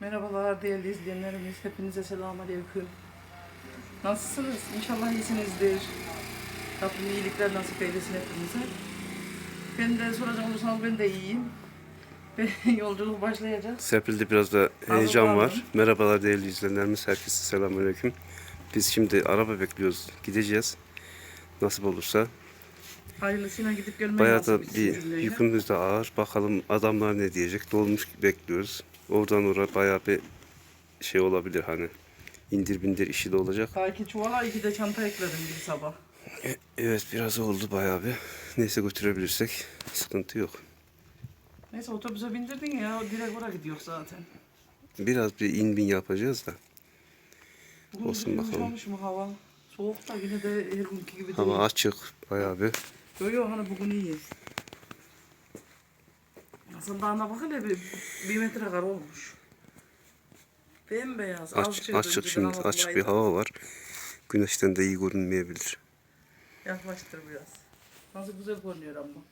Merhabalar değerli izleyenlerimiz. Hepinize selamünaleyküm. Nasılsınız? İnşallah iyisinizdir. Rabbim iyilikler nasip eylesin hepinize. Ben de soracak olursanız ben de iyiyim. Ve yolculuk başlayacak. Serpil'de biraz da heyecan Ağzı var. Merhabalar değerli izleyenlerimiz. Herkese selamünaleyküm. Biz şimdi araba bekliyoruz. Gideceğiz. Nasip olursa. Hayırlısıyla gidip gelmek Bayağı da bir yükümüz de ağır. Bakalım adamlar ne diyecek. Dolmuş bekliyoruz. Oradan oraya bayağı bir şey olabilir hani. indir bindir işi de olacak. İki çuvala iki de çanta ekledim bir sabah. E- Evet biraz oldu bayağı bir. Neyse götürebilirsek sıkıntı yok. Neyse otobüse bindirdin ya direkt oraya gidiyor zaten. Biraz bir in bin yapacağız da. Bugün Olsun bakalım. yumuşamış mı hava? Soğuk da yine de her günkü gibi değil. Hava açık bayağı bir. Yok yok hani bugün iyi. Aslında dağına bak hele bir, bir metre kar olmuş. Bembeyaz. az Aç, açık önceden şimdi açık bir hava var. Güneşten de iyi görünmeyebilir. Yaklaştır biraz. Nasıl güzel görünüyor ama.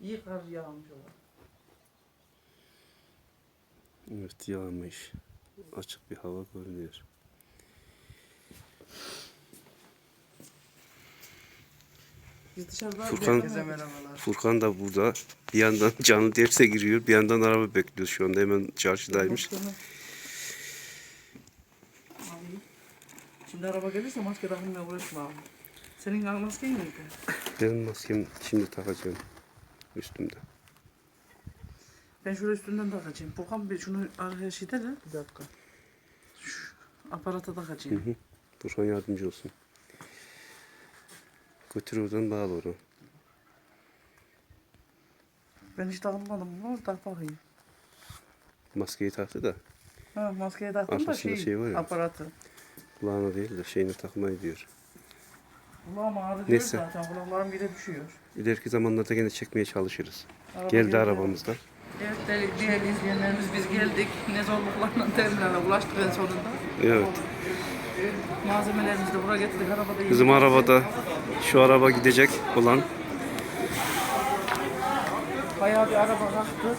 İyi kar yağmış o. Evet yağmış. Açık bir hava görünüyor. Biz dışarıda Furkan- Herkese merhabalar. Furkan da burada. Bir yandan canlı derse giriyor. Bir yandan araba bekliyor. Şu anda hemen çarşıdaymış. Alayım. Şimdi araba gelirse maske takımla uğraşma abi. Senin masken neydi? Benim maskem şimdi takacağım. Üstümde. Ben şöyle üstünden takacağım. Furkan bir şunu arkaya şidele. Bir dakika. Şu aparata takacağım. Hı hı. Furkan yardımcı olsun. Götür oradan bağla onu. Ben hiç takmadım bunu. Tak bakayım. Maskeyi taktı da Ha maskeyi taktım da Arkasında şey, şey var ya. aparatı. kulağına değil de şeyini takmayı diyor. Kulağım ağrıyor Neyse. zaten. Kulaklarım bile düşüyor. İleriki zamanlarda gene çekmeye çalışırız. Araba Geldi geliyor. arabamızda. Evet değerli izleyenlerimiz biz geldik. Ne zorluklarla terminale ulaştık en sonunda. Evet. Malzemelerimizi de buraya getirdik. Arabada. Bizim arabada şu araba gidecek olan Bayağı bir araba kalktı.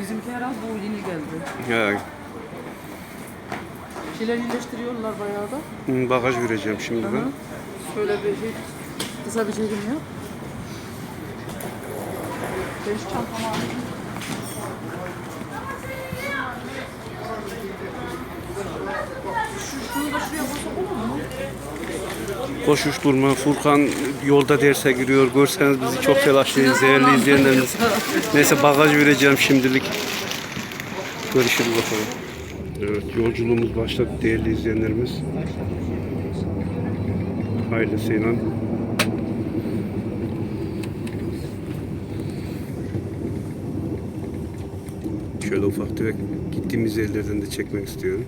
Bizimki herhalde bu yeni geldi. ya, Şeyler iyileştiriyorlar bayağı da. hı, bagaj vereceğim şimdi Hı. ben. Şöyle bir şey, kısa bir çekim yap. Ben şu çantamı alayım. Şu, şunu da şuraya koysak olur mu? Koşuş durma. Furkan yolda derse giriyor. Görseniz bizi çok telaşlıyız değerli izleyenlerimiz. Neyse bagaj vereceğim şimdilik. Görüşürüz bakalım. Evet yolculuğumuz başladı değerli izleyenlerimiz. Hayırlısıyla. Şöyle ufak tefek gittiğimiz yerlerden de çekmek istiyorum.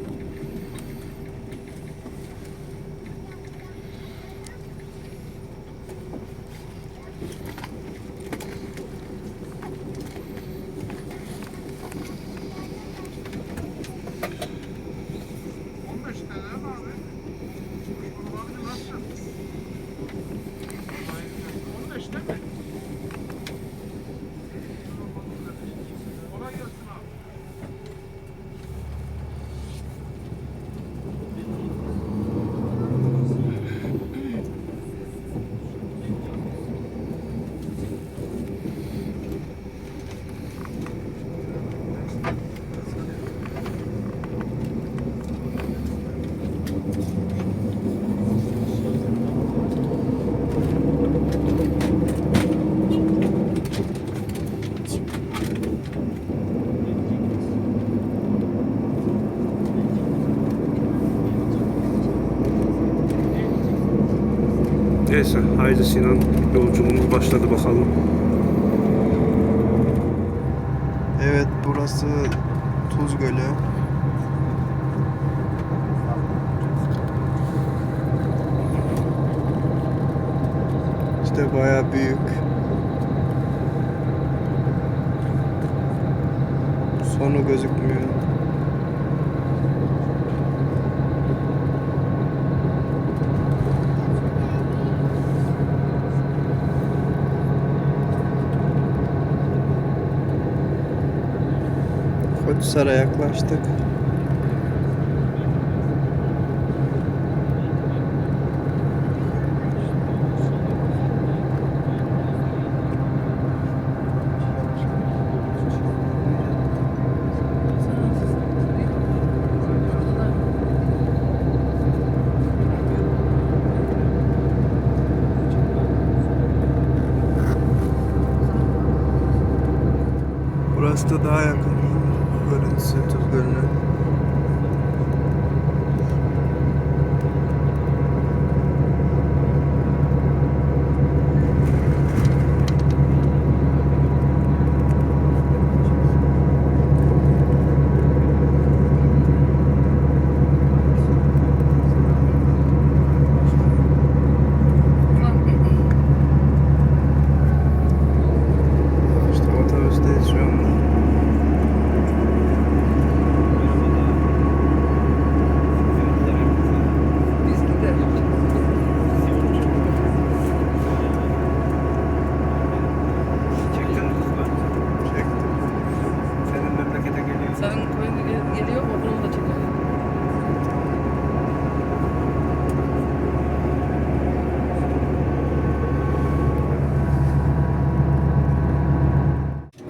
Neyse haydi Sinan yolculuğumuz başladı bakalım. Evet burası Tuz Gölü. İşte baya büyük. Sonu gözükmüyor. Akhisar'a yaklaştık. Burası da daha yakın. Görüntüsü Tuz Gölü'ne. İşte otobüsteyiz şu anda. Biz gideriz. Çektin mi kızlar? Çektim. Senin memlekete geliyor. Senin köyüne gel- geliyor mu? Bunu da çekelim.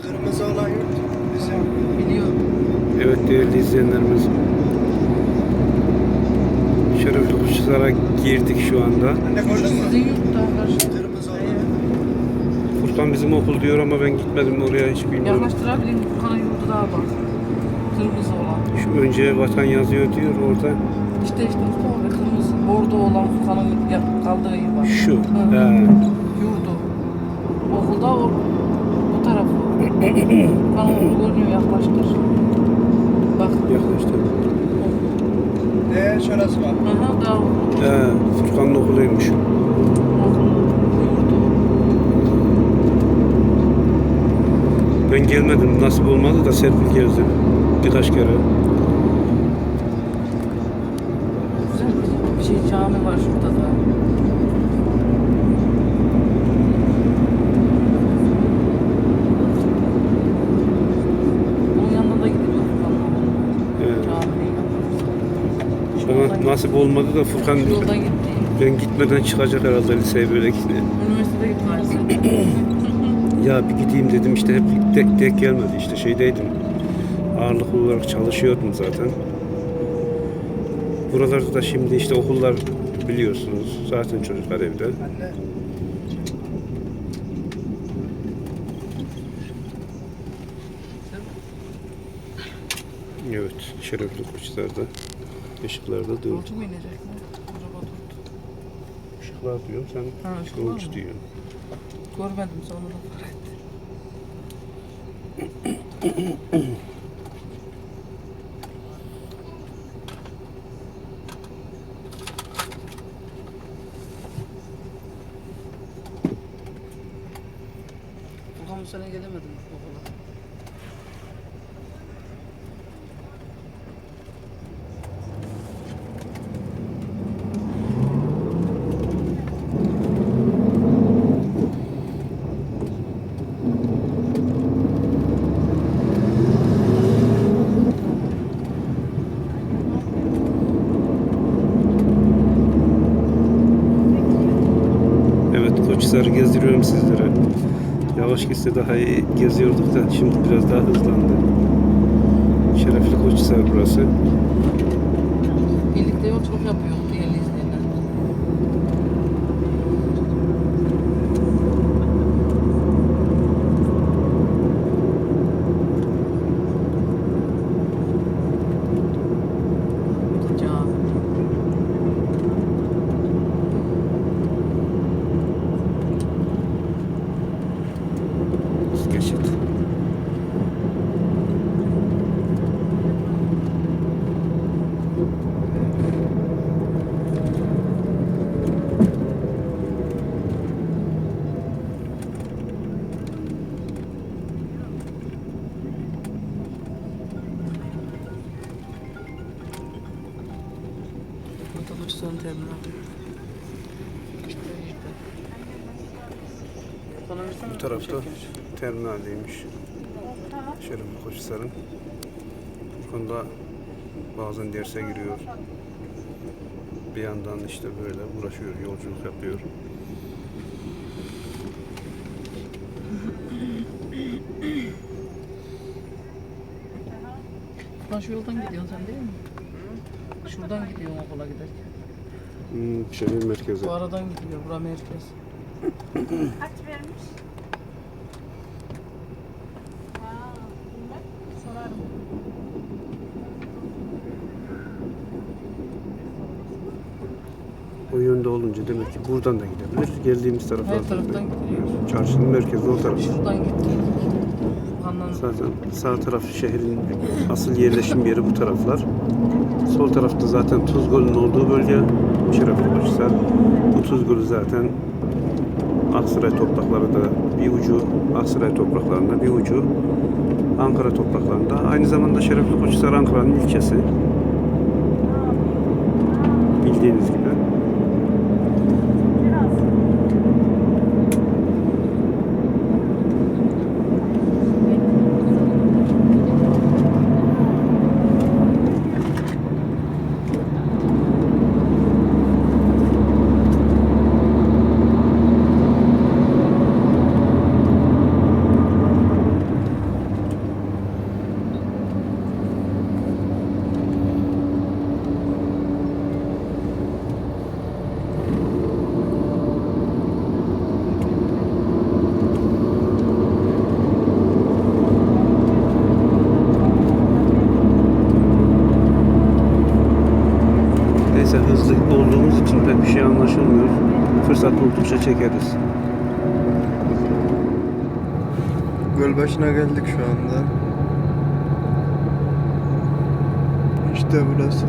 Kırmızı olan yurt bizim. Biliyorum. Evet değerli izleyenlerimiz. Şerefli kuşlara Sizin yurtta olan. Furkan bizim okul diyor ama ben gitmedim oraya hiç bilmiyorum. Yaklaştırabilirim. Furkan'ın yurdu daha bak. Kırmızı olan. Şu önce vatan yazıyor diyor orada. İşte işte abi kırmızı. Bordo olan Furkan'ın kaldığı yer var. Şu. Hı. He. Yurdu. Okulda o bu tarafı. Furkan'ın okulu görünüyor yaklaştır. Bak. Yaklaştı. Ne şurası var? Hı hı daha okul. He. Furkan'ın okuluymuş. Yurdu. Ben gelmedim. Nasip olmadı da Serpil geldi. Birkaç kere. Güzel bir şey cami var şurada da. Bunun yanına da okuluna. Evet. Bana nasip olmadı da Furkan Yoldan gitti. ben gitmeden çıkacak herhalde liseye böyle gitti. Üniversitede gitti maalesef. Ya bir gideyim dedim işte hep denk, denk gelmedi işte şeydeydim. Ağırlıklı olarak çalışıyordum zaten. Buralarda da şimdi işte okullar biliyorsunuz. Zaten çocuklar evde. Anne. Evet, şerefli kuşlarda. Işıklarda durdu. Yolcu mu inecek mi? Araba durdu. Işıklar diyor sen Ha, yolcu mı? Görmedim sonradan fark ettim. Babam bu sene gelemedim okula. Koçhisar'ı gezdiriyorum sizlere. Yavaş gitse daha iyi geziyorduk da şimdi biraz daha hızlandı. Şerefli Koçhisar burası. Birlikte yolculuk yapıyoruz değerli izleyenler. Bu da cami. Geçit. Burada Koçhisar'ın terminali. İşte işte. Bana versene. Bu tarafta Şeker. terminaldeymiş. Şerefli Koçhisar'ın. Bu konuda bazen derse giriyor. Bir yandan işte böyle uğraşıyor, yolculuk yapıyor. Lan şu yoldan gidiyorsun sen değil mi? Şuradan gidiyorsun okula giderken. Hmm, şehir merkezi. Bu aradan gidiyor. Bura merkez. Kaç vermiş? Demek ki buradan da gidebilir. Geldiğimiz taraflardan. Her taraftan gidiyor. Çarşının merkezi o taraf. Şuradan gittik. Zaten sağ taraf şehrin asıl yerleşim yeri bu taraflar. Sol tarafta zaten Tuzgöl'ün olduğu bölge Şerefli Bu Tuzgöl'ü zaten Aksaray toprakları da bir ucu Aksaray topraklarında bir ucu Ankara topraklarında. Aynı zamanda Şerefli Koçhisar Ankara'nın ilçesi. Bildiğiniz gibi. Neyse hızlı olduğumuz için pek bir şey anlaşılmıyor. Fırsat buldukça çekeriz. Göl başına geldik şu anda. İşte burası.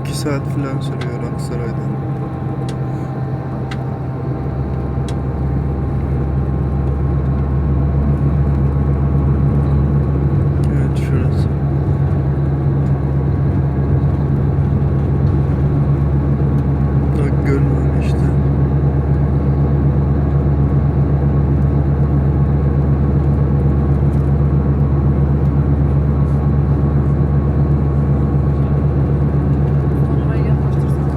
İki saat falan sürüyor Aksaray'dan. Evet şurası. Bak göl var işte. Oraya yaklaştırsana.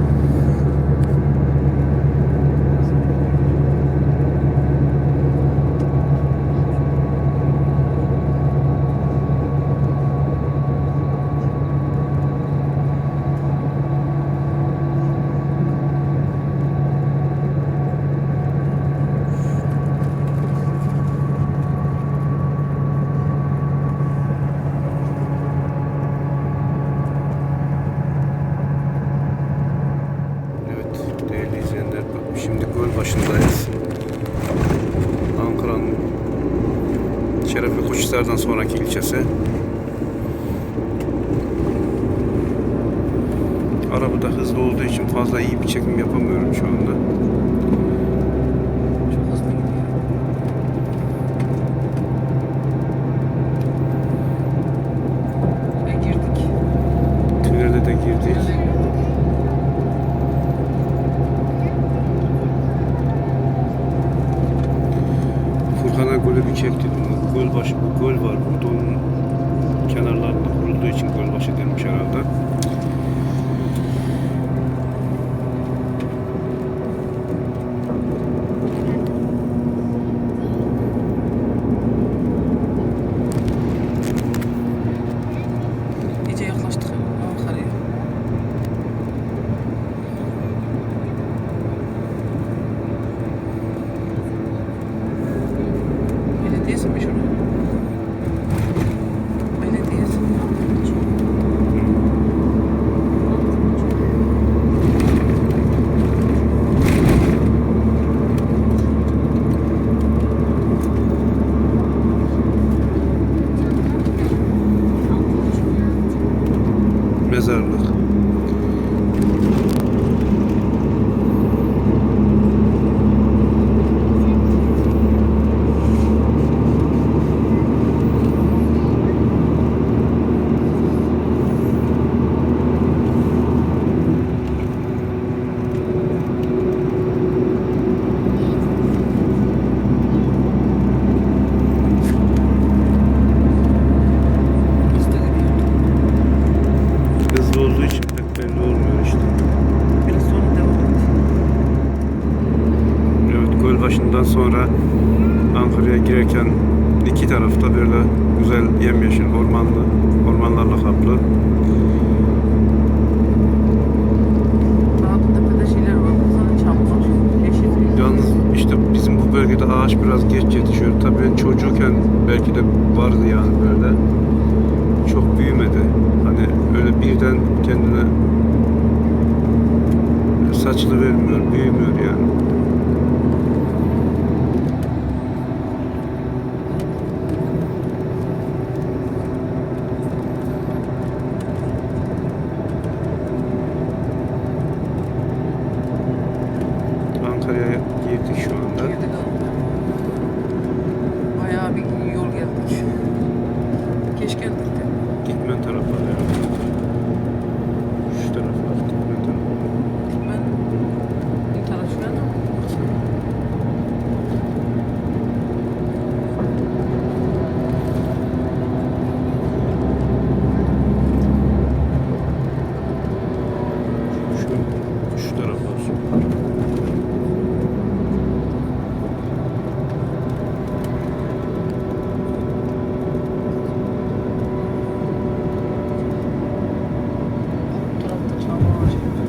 Evet değerli izleyenler bak şimdi göl başındayız. Ankara'nın Şerefli Koçhisar'dan sonraki ilçesi. Arabada hızlı olduğu için fazla iyi bir çekim yapamıyorum şu anda. Bölgede ağaç biraz geç yetişiyor. Tabii ben çocukken belki de vardı yani böyle. Çok büyümedi. Hani öyle birden kendine saçlı vermiyor, büyümüyor yani. Ankara'ya girdik şu anda. Girdik abi. Bayağı bir yol geldik. Geç geldik de. Dikmen tarafı. Şu taraflar Dikmen tarafı. Ben bu taraf şurada mı? Şu, şu taraflar. Bu tarafta çam ağacı var.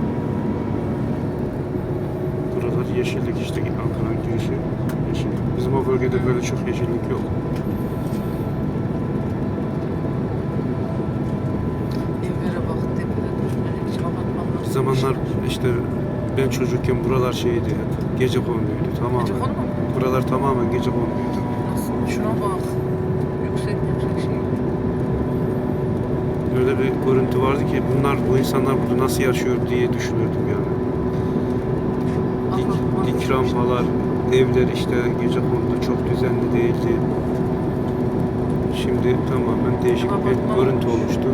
Buralar yeşillik işte Ankara'nın girişi. Yeşillik. Bizim o bölgede böyle çok yeşillik yok. Evlere bak, tepede düşmedik, hiç apartmanlar. Bir zamanlar işte ben çocukken buralar şeydi hep. Gece konuluydu tamamen. Gece konu mu? Buralar tamamen gece konuluydu. Nasıl? Şuna bak. Yüksek yüksek şey. Öyle bir görüntü vardı ki bunlar bu insanlar burada nasıl yaşıyor diye düşünürdüm yani. Dik, dik rampalar, evler işte gece kondu çok düzenli değildi. Şimdi tamamen değişik bir görüntü olmuş. oluştu.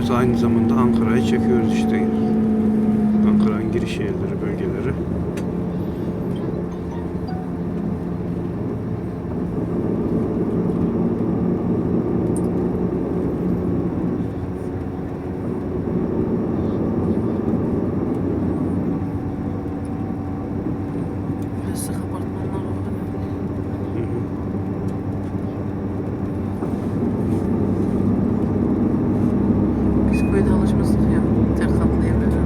Evet aynı zamanda Ankara'yı çekiyoruz işte. Ankara'nın giriş yerleri, bölgeleri. Burası apartmanlar var. Hı hı. Biz köyde alışmıştık ya. Tek katlı evlere.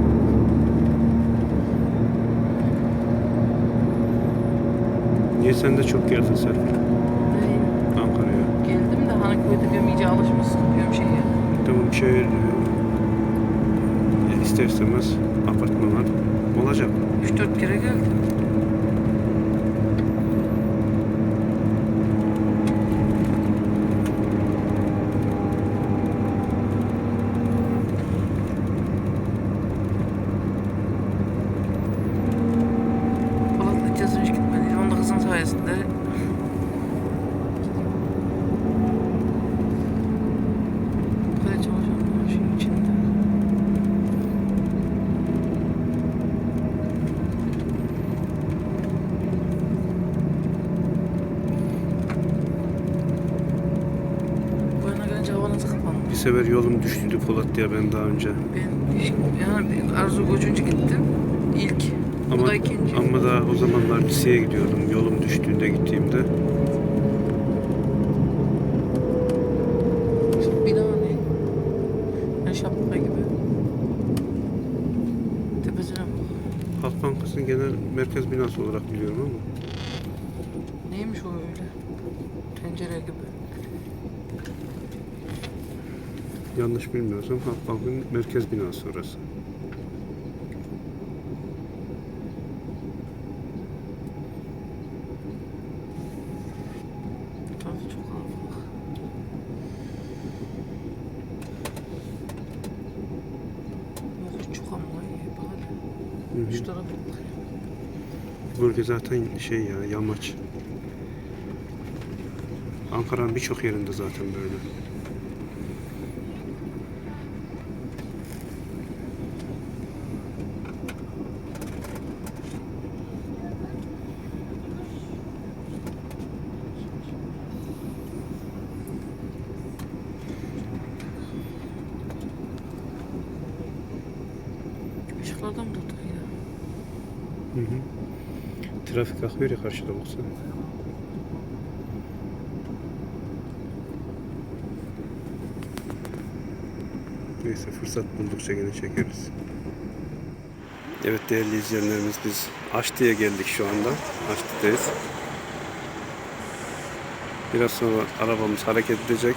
Niye sen de çok geldin Serpil? Neyim? Ankara'ya. Geldim de hani köyde diyorum iyice alışmışsın diyorum şeye. Tamam şehir e, ister istemez apartmanlar olacak. 3-4 kere geldim. Polatlı gideceğiz önce gitmeliydim. Onda kızın sayesinde. Böyle çalışanlar şeyin içinde. Bu yana gelince hava nasıl kapanmış? Bir sefer yolum düştüydü Polatlı'ya ben daha önce. Ben yani Arzu Koçuncu gittim. İlk. Ama, da ikinci. ama da o zamanlar liseye gidiyordum. Yolum düştüğünde gittiğimde. Şu bina ne? Yani şapka gibi. Tepesine bak. Halk Bankası'nın genel merkez binası olarak biliyorum ama. Neymiş o öyle? Tencere gibi. Yanlış bilmiyorsam Halkbank'ın merkez binası orası. Şu tarafa bak. Bölge zaten şey ya yamaç. Ankara'nın birçok yerinde zaten böyle. Trafik akıyor ya karşıda baksana. Neyse fırsat buldukça gene çekeriz. Evet değerli izleyenlerimiz biz Aşti'ye geldik şu anda. Aşti'deyiz. Biraz sonra arabamız hareket edecek.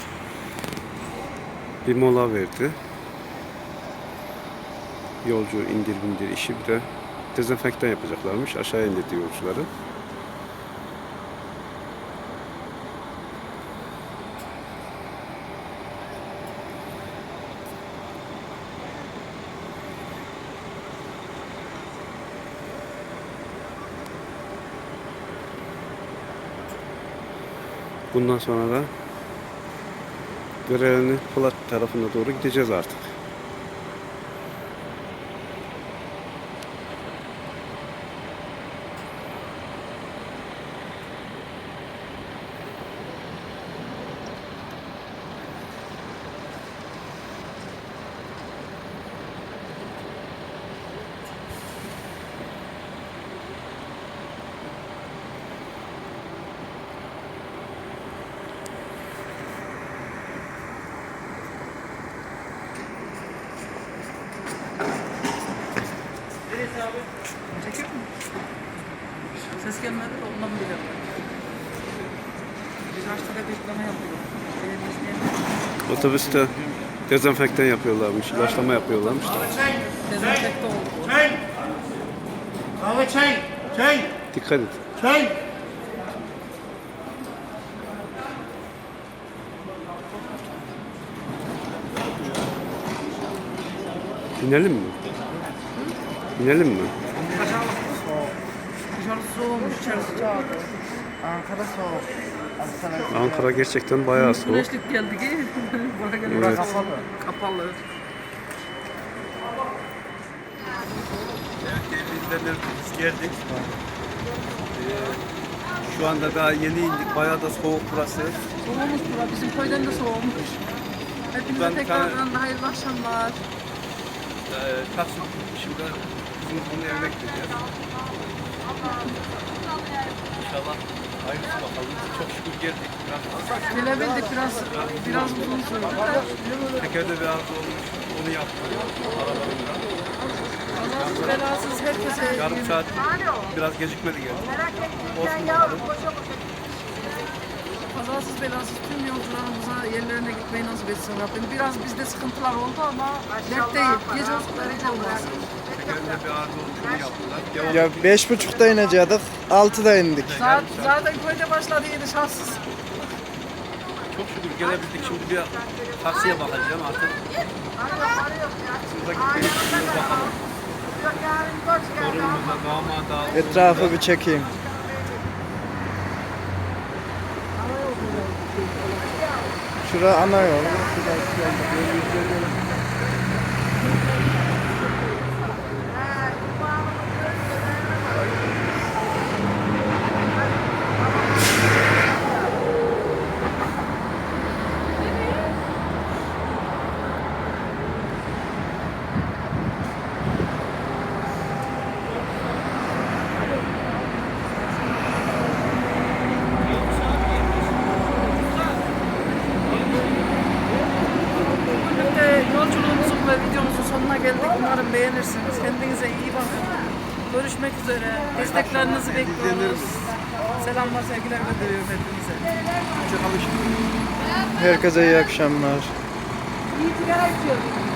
Bir mola verdi. Yolcu indir bindir işi bir de dezenfektan yapacaklarmış. Aşağı indirdi yolcuları. Bundan sonra da Görevli Polat tarafına doğru gideceğiz artık. Çekir mi? Ses gelmedi de ondan bile. Biz açtık bekleme yapıyoruz. Benim izleyenler Otobüste dezenfektan yapıyorlarmış, ilaçlama yapıyorlarmış dezenfekte oldu. Çay! Kahve çay! Çay! Dikkat et. Çay! İnelim mi? İnelim mi? Dışarısı soğumuş, içerisi çağırdı. Ankara soğuk. Ankara gerçekten bayağı soğuk. Güneşlik geldi ki. Evet. kapalı. Kapalı. Biz geldik. Ee, Şu anda daha yeni indik. Bayağı da soğuk burası. Soğumuş bura. Bizim köyden de soğumuş. Hepinize Ben tekrardan hayırlı akşamlar. Ee, Taksim şimdi bizim bunun evine gideceğiz. İnşallah hayırlısı bakalım. Çok şükür geldik. Biraz Gelebildik biraz biraz uzun sürdü de. tekerde bir arıza olmuş. Onu yaptık. Aralarında. Kazasız belasız herkese Yarım saat biraz gecikmeli geldik. Olsun bakalım. kazasız belasız tüm yolcularımıza yerlerine gitmeyi nasip etsin Rabbim. Biraz bizde sıkıntılar oldu ama dert değil. Gece olsun da Ya beş buçukta inecektik. Altıda indik. Zaten, zaten köyde başladı yeni şanssız. Çok şükür gelebildik. Şimdi bir taksiye bakacağım artık. Şurada gitmeyi bakalım. Torunumuza, damada, Etrafı bir çekeyim. Şura ana yol. Herkese iyi akşamlar. İyi sigara içiyorum.